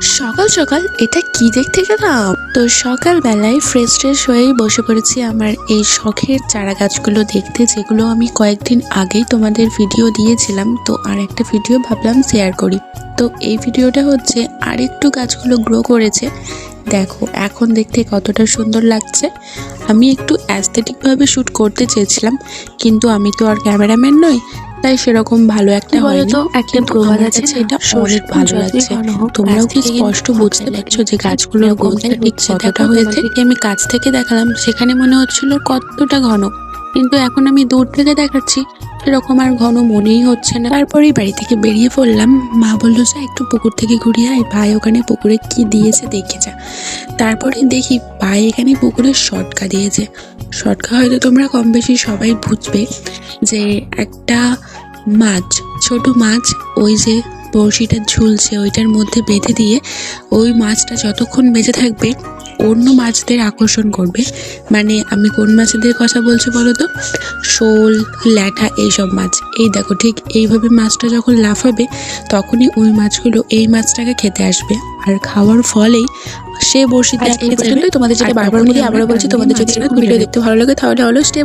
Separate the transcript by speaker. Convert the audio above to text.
Speaker 1: সকাল সকাল, এটা কি দেখতে গেলাম? তো সকালবেলায় ফ্রেশ ট্রেশ হয়েই বসে পড়েছি আমার এই শখের চারা গাছগুলো দেখতে, যেগুলো আমি কয়েকদিন আগেই তোমাদের ভিডিও দিয়েছিলাম। তো আর একটা ভিডিও ভাবলাম শেয়ার করি। তো এই ভিডিওটা হচ্ছে আর একটু গাছগুলো গ্রো করেছে। দেখো, এখন দেখতে কতটা সুন্দর লাগছে। আমি একটু অ্যাস্থেটিকভাবে শ্যুট করতে চেয়েছিলাম, কিন্তু আমি তো আর ক্যামেরাম্যান নই তাই সেরকম ভালো একটা হয়নি।
Speaker 2: একটা প্রবাদ
Speaker 1: আমার
Speaker 2: আছে
Speaker 1: এটা অনেক ভালো লাগছে। তোমরাও কি স্পষ্ট বুঝতে পারছ যে গাছগুলোর গ্রোথটা ঠিক কতটা হয়েছে? আমি কাছ থেকে দেখালাম সেখানে মনে হচ্ছিল কতটা ঘন। কিন্তু এখন আমি দূর থেকে দেখাচ্ছি সেরকম আর ঘন মনেই হচ্ছে না। তারপরেই বাড়ি থেকে বেরিয়ে পড়লাম। মা বলল যে একটু পুকুর থেকে ঘুরিয়ে আয়। ভাই ওখানে পুকুরে কি দিয়েছে দেখে যা। তারপরে দেখি ভাই এখানে পুকুরে শটকা দিয়েছে। শটকা হয়তো তোমরা কম বেশি সবাই বুঝবে যে একটা মাছ ছোট মাছ ওই যে বড়শিটা ঝুলছে ওইটার মধ্যে বেঁধে দিয়ে ওই মাছটা যতক্ষণ বেঁচে থাকবে অন্য মাছদের আকর্ষণ করবে। মানে আমি কোন মাছেদের কথা বলছি বলো তো শোল ল্যাঠা এইসব মাছ। এই দেখো ঠিক এইভাবে মাছটা যখন লাফাবে তখনই ওই মাছগুলো এই মাছটাকে খেতে আসবে। আর খাওয়ার ফলেই সে
Speaker 2: এই পর্যন্তই। তোমাদের যেটা বারবার বলি
Speaker 1: আমরা
Speaker 2: আবারও বলছি তোমাদের যদি ভিডিও দেখতে ভালো লাগে তাহলে হলো স্টে